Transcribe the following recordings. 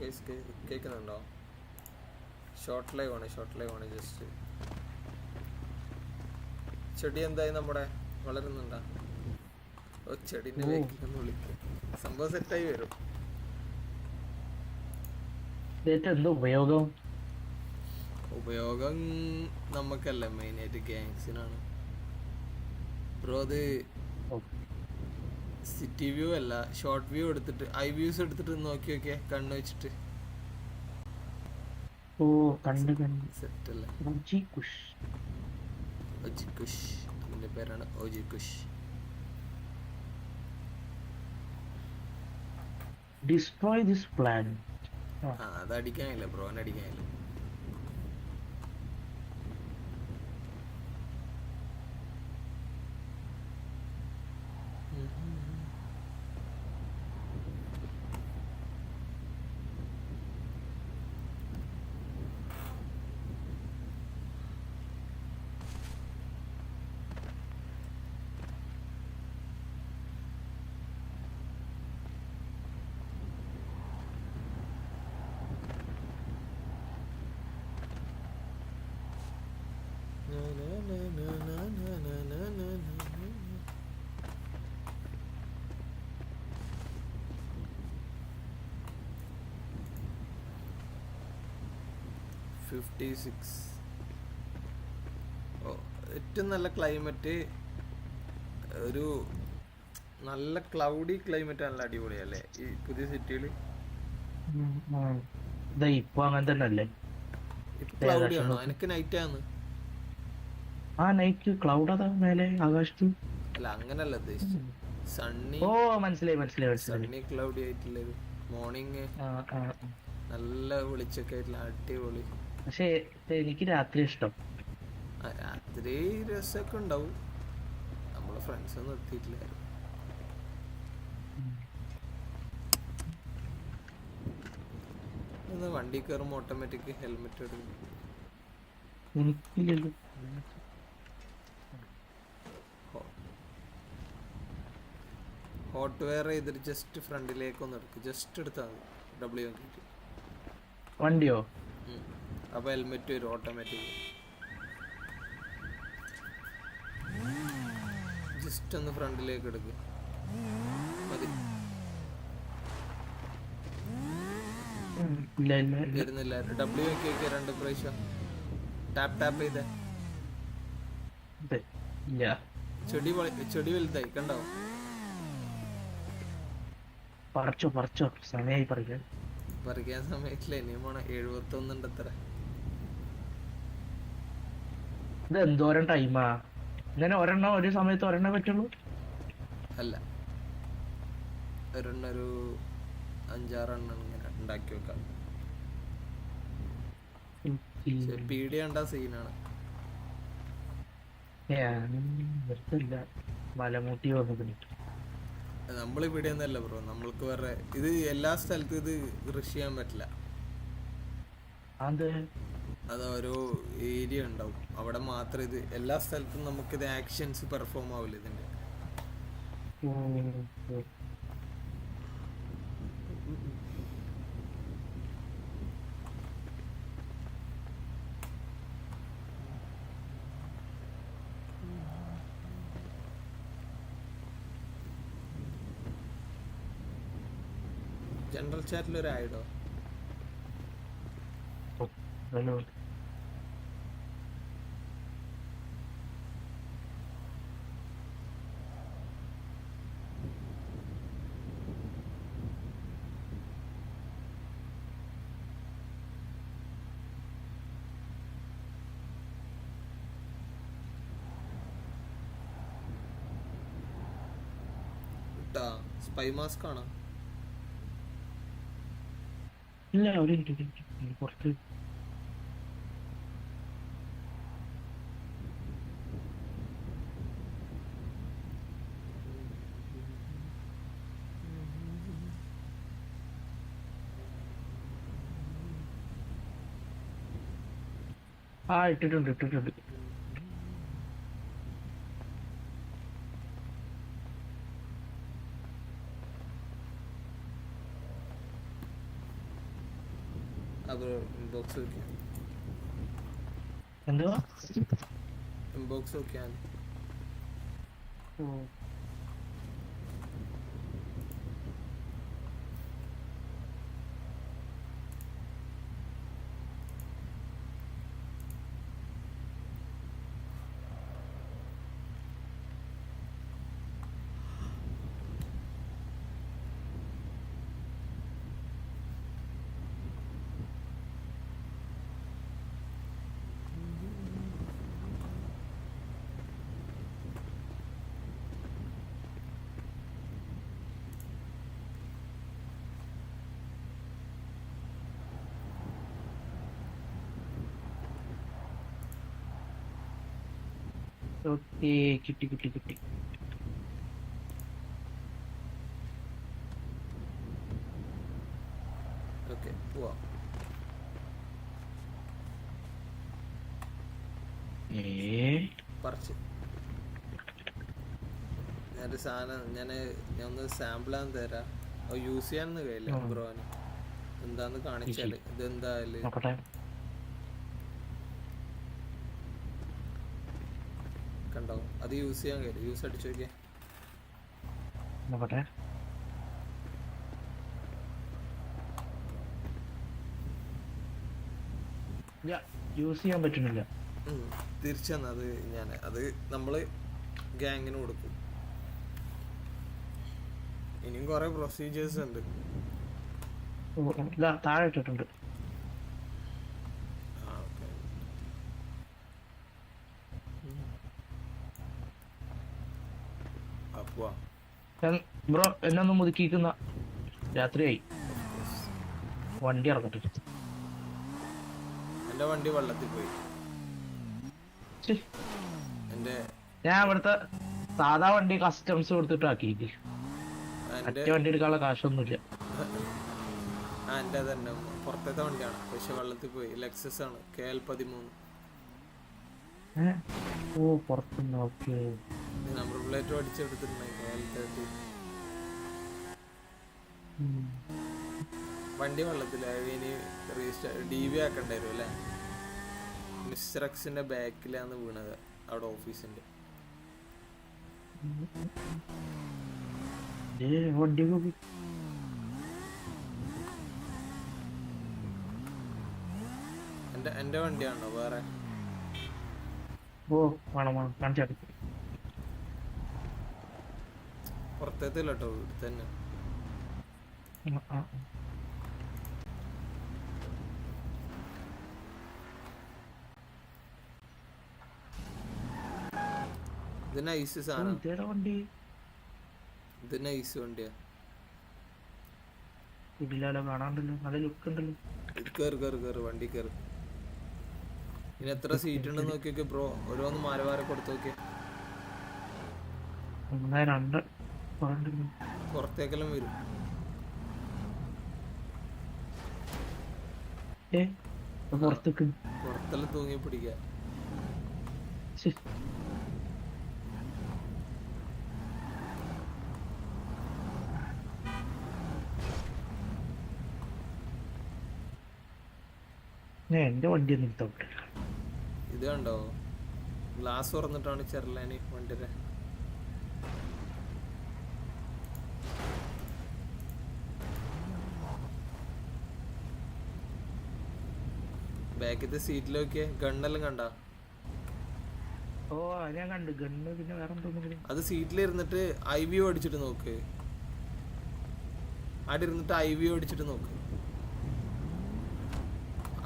Guys കേൾക്കുന്നുണ്ടോ short live ആണ് short live ആണ് ജസ്റ്റ് ചെടി എന്തായി നമ്മുടെ? വളരുന്നുണ്ടോ? ഓ ചെടിന്റെ. വേക്കിലൊന്ന് വിളിക്കുക സംഭവം സെറ്റായി വരും. ഉപയോഗം? ഉപയോഗം നമുക്കല്ല മെയിനായിട്ട് ഗാങ്സിനാണ് ബ്രോ അത് സിറ്റി വ്യൂ അല്ല ഷോർട്ട് വ്യൂ എടുത്തിട്ട് ഐ വ്യൂസ് എടുത്തിട്ട് നോക്കി നോക്കിയേ കണ്ണ് വെച്ചിട്ട്. ഓ കണ്ട് കണ്ട് സെറ്റ് അല്ല? ഒജി കുഷ്. ഒജിക്കുഷ് അതിന്റെ പേരാണ് കുഷ്. ഡിസ്ട്രോയ് ദിസ് പ്ലാൻ ആ അത് അടിക്കാനില്ല ഫിഫ്റ്റി സിക്സ്. ഓ ഏറ്റവും നല്ല ക്ലൈമറ്റ് ഒരു നല്ല ക്ലൗഡി ക്ലൈമറ്റ് നല്ല അടിപൊളിയല്ലേ? ഈ പുതിയ സിറ്റിയിൽ ഇപ്പൊ അങ്ങനെ തന്നെ അല്ലേ ക്ലൗഡി ആണോ? എനിക്ക് നൈറ്റ് ആണ്. ആ നൈറ്റ് ക്ലൗഡ് അതാ മേലെ ആകാശത്ത്. അല്ല അങ്ങനല്ല ഉദ്ദേശിച്ചത് സണ്ണി ഓ മനസ്സിലായി മനസ്സിലായി സണ്ണി ക്ലൗഡി ആയിട്ടുള്ളത് മോർണിംഗ്. നല്ല വെളിച്ചൊക്കെ ആയിട്ടുള്ള അടിപൊളി. പക്ഷേ എനിക്ക് രാത്രി ഇഷ്ടം. രാത്രി രസമൊക്കെ ഉണ്ടാവും. നമ്മളെ ഫ്രണ്ട്സ് ഒന്നും എത്തിയിട്ടില്ല. വണ്ടി കയറുമ്പോൾ ഓട്ടോമാറ്റിക് ഹെൽമെറ്റ് എടുക്കും ഹോട്ട് വെയർ ചെയ്തിട്ട് ജസ്റ്റ് ഫ്രണ്ടിലേക്ക് ഒന്ന് എടുക്കും. ജസ്റ്റ് എടുത്താൽ മതി. ഡബ്ല്യു നോക്കിയിട്ട് വണ്ടിയോ? അപ്പോൾ ഹെൽമെറ്റ് വരും ഓട്ടോമാറ്റിക് ജസ്റ്റ് ഒന്ന് ഫ്രണ്ടിലേക്ക് എടുക്കുക മതി. വരുന്നില്ല. ഡബ്ല്യു നോക്കി നോക്കിയ രണ്ട് പ്രാവശ്യം. ടാപ്പ് ടാപ്പ് ചെയ്തേ. ചെടി ചെടി വലുതായി കണ്ടോ? പറിച്ചോ പറിച്ചോ. സമയമായി പറിക്കാൻ. പറിക്കാൻ സമയത്തില്ല ഇനി പോണ. എഴുപത്തി ഒന്നുണ്ട് അത്ര ഇത് എന്തോരം ടൈമാ ഇങ്ങനെ ഒരെണ്ണം ഒരു സമയത്ത് ഒരെണ്ണം പറ്റുള്ളൂ? അല്ല. ഒരെണ്ണം ഒരു അഞ്ചാറെണ്ണം ഇങ്ങനെ ഉണ്ടാക്കി വെക്കാം. പക്ഷെ പീടി കണ്ട സീനാണ്. മലമൂട്ടി വന്നു നമ്മൾ ഇവിടെ ഒന്നല്ല ബ്രോ നമ്മൾക്ക് വേറെ ഇത് എല്ലാ സ്ഥലത്തും ഇത് കൃഷി ചെയ്യാൻ പറ്റില്ല. അത് അത് ഓരോ ഏരിയ ഉണ്ടാവും. അവിടെ മാത്രം ഇത് എല്ലാ സ്ഥലത്തും നമുക്ക് ഇത് ആക്ഷൻസ് പെർഫോം ആവില്ല ഇതിന്റെ ജനറൽ ചാറ്റിൽ ഒരു ആയിടോ ഇട്ടാ സ്പൈ മാസ്ക് ആണോ ഇല്ല അവിടെ പുറത്ത്. ആ ഇട്ടിട്ടുണ്ട് ഇട്ടിട്ടുണ്ട്. ഇൻബോക്സ് നോക്കിയാൽ എന്തുവാ? ഇൻബോക്സ് നോക്കിയാൽ ഓ ഓക്കേ കിട്ടി കിട്ടി കിട്ടി. ഓക്കെ പോവാം. പറിച്ച്. ഞാനൊരു സാധനം ഞാൻ ഞാൻ ഒന്ന് സാമ്പിളാന്ന് തരാം യൂസ് ചെയ്യാനൊന്നും കഴിയില്ല. ബ്രോന്. എന്താന്ന് കാണിച്ചാൽ ഇതെന്തായാലും നോക്കട്ടെ കണ്ടോ അത് യൂസ് ചെയ്യാൻ കഴിയില്ല യൂസ് അടിച്ചു നോക്കിയേ. നോക്കട്ടെ യൂസ് ചെയ്യാൻ പറ്റുന്നില്ല. തിരിച്ചു തന്നെ. അത് ഞാൻ അത് നമ്മൾ ഗാങ്ങിന് കൊടുക്കും. ഇനിയും കുറെ പ്രൊസീജിയേഴ്സ് ഉണ്ട്. താഴെ ഇട്ടിട്ടുണ്ട് ആ ഓക്കെ അപ്പോ ഞാൻ ബ്രോ എന്നെ ഒന്ന് മുതുക്കിയിരിക്കുന്ന രാത്രിയായി. വണ്ടി ഇറങ്ങിട്ട്. എന്റെ വണ്ടി വെള്ളത്തിൽ പോയി. എന്റെ ഞാൻ അവിടുത്തെ സാധാ വണ്ടി കസ്റ്റംസ് കൊടുത്തിട്ട് ആക്കിയിട്ട് മറ്റേ വണ്ടി എടുക്കാനുള്ള കാശൊന്നുമില്ല. ആ എന്റെ തന്നെ പുറത്തത്തെ വണ്ടിയാണ്. പക്ഷെ വെള്ളത്തിൽ പോയി. ലെക്സസ് ആണ്. കെ എൽ പതിമൂന്ന്? ഓ പുറത്തുനിന്ന് ഓക്കെ നമ്പർ പ്ലേറ്റ് വണ്ടി വെള്ളത്തിലായി ഇനി രജിസ്റ്റർ ഡി വി ആക്കേണ്ടി വരും അല്ലേ? മിസ്റ്റർ എക്സിന്റെ ബാക്കിലാണ് വീണത് അവിടെ ഓഫീസിന്റെ. വണ്ടി എന്റെ എന്റെ വണ്ടിയാണോ വേറെ? ഓ വേണം വേണം. കാണിച്ചാൽ പുറത്തേത്തില്ല കേട്ടോ ഇവിടെ തന്നെ ഇത് നൈസ് സാധനം. ഇതേടെ വണ്ടി? ഇത് നൈസ് വണ്ടിയാ. ഇല്ലാലോ കാണാണ്ടല്ലോ? നല്ല ലുക്ക് ഉണ്ടല്ലോ. ഇത് കേറ് കേറ് കേറ് വണ്ടി കേറ്. ഇനി എത്ര സീറ്റ് ഉണ്ടെന്ന് നോക്കിയൊക്കെ ബ്രോ ഓരോന്ന് മാറി മാറി കൊടുത്തു നോക്കിയേ. രണ്ട്. പുറത്തേക്കെല്ലാം വരും. പുറത്തേക്ക്. പുറത്തെല്ലാം തൂങ്ങി പിടിക്ക. എന്റെ വണ്ടി ഒന്ന് ഇത് കണ്ടോ? ഗ്ലാസ് തുറന്നിട്ടാണ് ചെറലാനി വണ്ടിയുടെ ബാക്കിത്തെ സീറ്റിൽ നോക്കിയേ. ഗണ്ണെല്ലാം കണ്ട? ഓ അത് ഞാൻ കണ്ടു. ഗണ്ണ് പിന്നെ വേറെ എന്തോന്നും അത് സീറ്റിൽ ഇരുന്നിട്ട് ഐ വി അടിച്ചിട്ട് നോക്ക്. അവിടെ ഇരുന്നിട്ട് ഐ വി അടിച്ചിട്ട് നോക്ക്.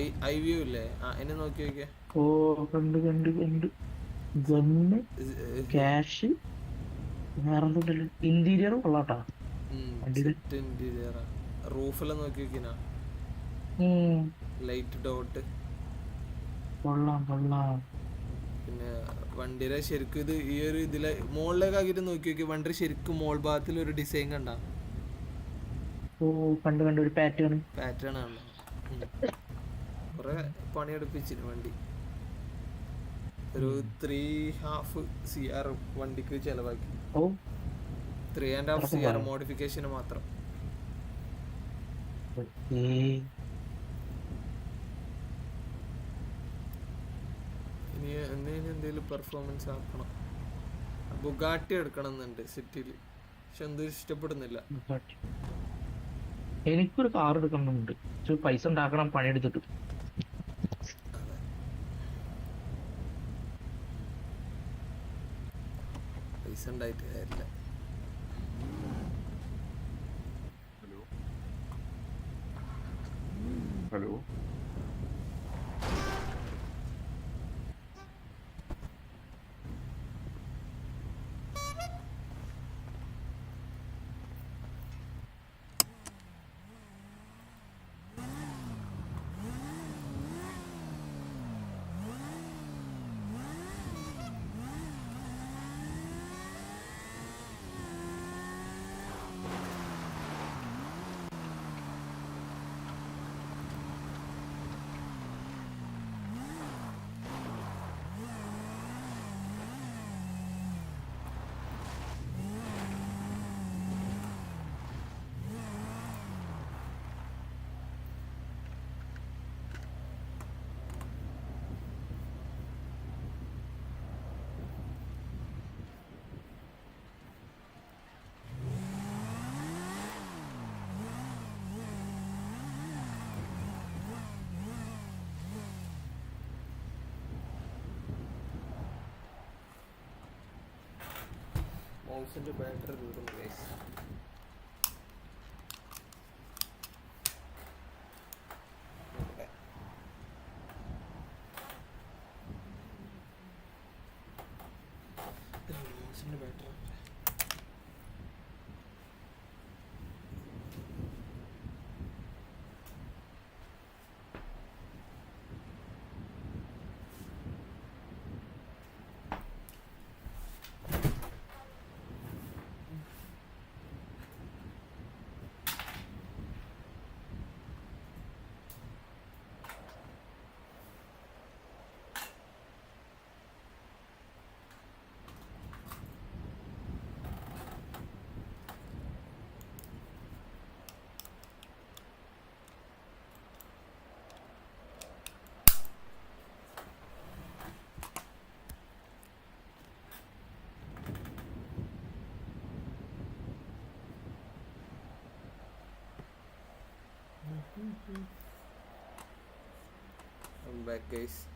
ഐ ഐ വി ഇല്ലേ? ആ എന്നെ നോക്കി നോക്കിയേ. ഓ കണ്ടു കണ്ടു കണ്ടു. ഗണ്ണ് ക്യാഷ് വേറെ എന്തോണ്ടല്ലോ ഇന്റീരിയർ കൊള്ളാട്ടാ. ഇന്റീരിയർ ഇന്റീരിയറാ റൂഫെല്ലാം നോക്കി നോക്കിനാ ലൈറ്റ് ഡോട്ട് കൊള്ളാം കൊള്ളാം. പിന്നെ വണ്ടിയുടെ ശരിക്കും ഇത് ഈ ഒരു ഇതിലെ മുകളിലേക്ക് ആക്കിയിട്ട് നോക്കി നോക്കി വണ്ടി ശരിക്കും മോൾ ഭാഗത്തിൽ ഒരു ഡിസൈൻ കണ്ട? ഓ കണ്ടു കണ്ടു ഒരു പാറ്റേൺ പാറ്റേൺ ആണ്. കുറെ പണിയെടുപ്പിച്ചിന് വണ്ടി. ഒരു ത്രീ ഹാഫ് സി ആർ വണ്ടിക്ക് ചെലവാക്കി. ഓ. Three and half C R മോഡിഫിക്കേഷന് മാത്രം. മുന്നേ എന്തെങ്കിലും എന്തെങ്കിലും പെർഫോമൻസ് ആക്കണം. ബുഗാട്ടി എടുക്കണം എന്നുണ്ട് സിറ്റിയിൽ പക്ഷെ എന്തും ഇഷ്ടപ്പെടുന്നില്ല. എനിക്കൊരു കാർ എടുക്കണമെന്നുണ്ട്. പൈസ ഉണ്ടാക്കണം പണിയെടുത്തിട്ട്. പൈസ ഉണ്ടായിട്ട് കാര്യമില്ല. ഹലോ. മൗസിന്റെ ബാറ്ററി തീർന്നു ഗൈസ് ബാറ്ററി back guys